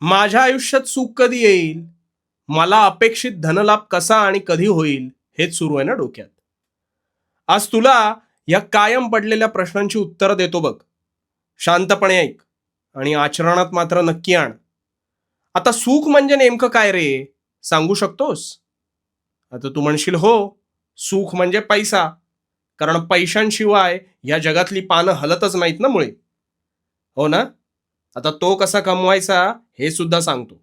माझ्या आयुष्यात सुख कधी येईल? मला अपेक्षित धनलाभ कसा आणि कधी होईल? हेच सुरू आहे ना डोक्यात. आज तुला या कायम पडलेल्या प्रश्नांची उत्तरं देतो बघ. शांतपणे ऐक आणि आचरणात मात्र नक्की आण. आता सुख म्हणजे नेमकं काय रे? सांगू शकतोस? आता तू म्हणशील हो सुख म्हणजे पैसा. कारण पैशांशिवाय या जगातली पानं हलतच नाहीत ना मुळे. हो ना? आता तो कसा कमवायचा हे सुद्धा सांगतो.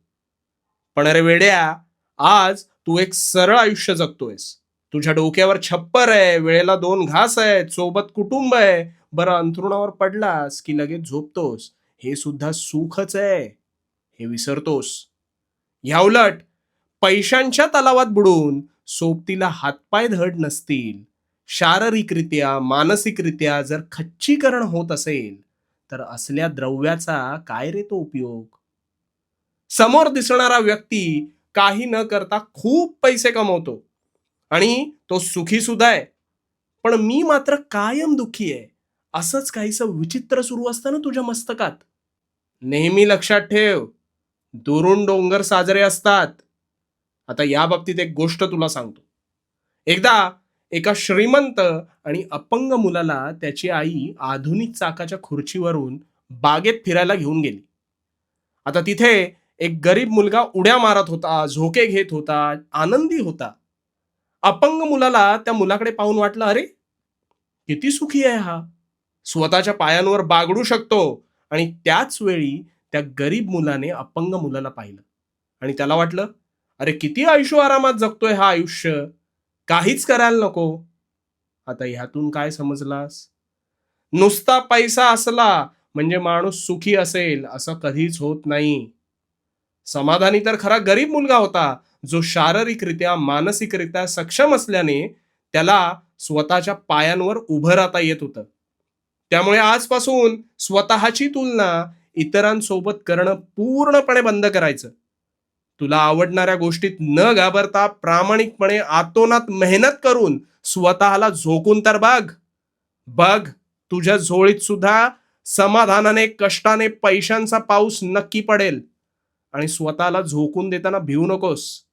पण अरे वेड्या आज तू एक सरळ आयुष्य जगतोयस. तुझ्या डोक्यावर छप्पर आहे वेळेला दोन घास आहेत सोबत कुटुंब आहे. बरं अंथरुणावर पडलास की लगेच झोपतोस हे सुद्धा सुखच आहे. हे विसरतोस. ह्या उलट पैशांच्या तलावात बुडून सोबतीला हातपाय धड नसतील. शारीरिकरित्या मानसिकरित्या जर खच्चीकरण होत असेल तर असल्या द्रव्याचा काय रे तो उपयोग? समोर दिसणारा व्यक्ती काही न करता खूप पैसे कमवतो आणि तो सुखी सुद्धा आहे. पण मी मात्र कायम दुःखी आहे. असंच काहीस विचित्र सुरू असतं ना तुझ्या मस्तकात? नेहमी लक्षात ठेव दुरून डोंगर साजरे असतात. आता या बाबतीत एक गोष्ट तुला सांगतो. एकदा एका श्रीमंत आणि अपंग मुलाला त्याची आई आधुनिक चाकाच्या खुर्चीवरून बागेत फिरायला घेऊन गेली. आता तिथे एक गरीब मुलगा उड्या मारत होता झोके घेत होता आनंदी होता. अपंग मुलाला त्या मुलाकडे पाहून वाटलं अरे किती सुखी आहे हा. स्वतःच्या पायांवर बागडू शकतो. आणि त्याच वेळी त्या गरीब मुलाने अपंग मुलाला पाहिलं. आणि त्याला वाटलं अरे किती आयुष्य आरामात जगतोय हा आयुष्य. काहीच करायला नको. आता ह्यातून काय समजलास? नुसता पैसा असला म्हणजे माणूस सुखी असेल असं कधीच होत नाही. समाधानी तर खरा गरीब मुलगा होता जो शारीरिकरित्या मानसिकरित्या सक्षम असल्याने त्याला स्वतःच्या पायांवर उभं राहता येत होतं. त्यामुळे आजपासून स्वतःची तुलना इतरांसोबत करणं पूर्णपणे बंद करायचं. तुला आवडणाऱ्या गोष्टीत न घाबरता प्रामाणिकपणे आतोनात मेहनत करून स्वतःला झोकून तर बघ. बघ तुझ्या झोळीत सुद्धा समाधानाने कष्टाने पैशांचा पाऊस नक्की पडेल. आणि स्वतःला झोकून देताना भिवू नकोस.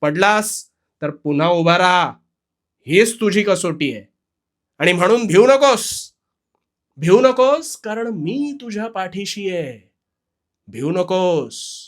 पडलास तर पुन्हा उभा राहा. हेच तुझी कसोटी आहे. आणि म्हणून भिवू नकोस. भिवू नकोस कारण मी तुझ्या पाठीशी आहे. भिवू नकोस.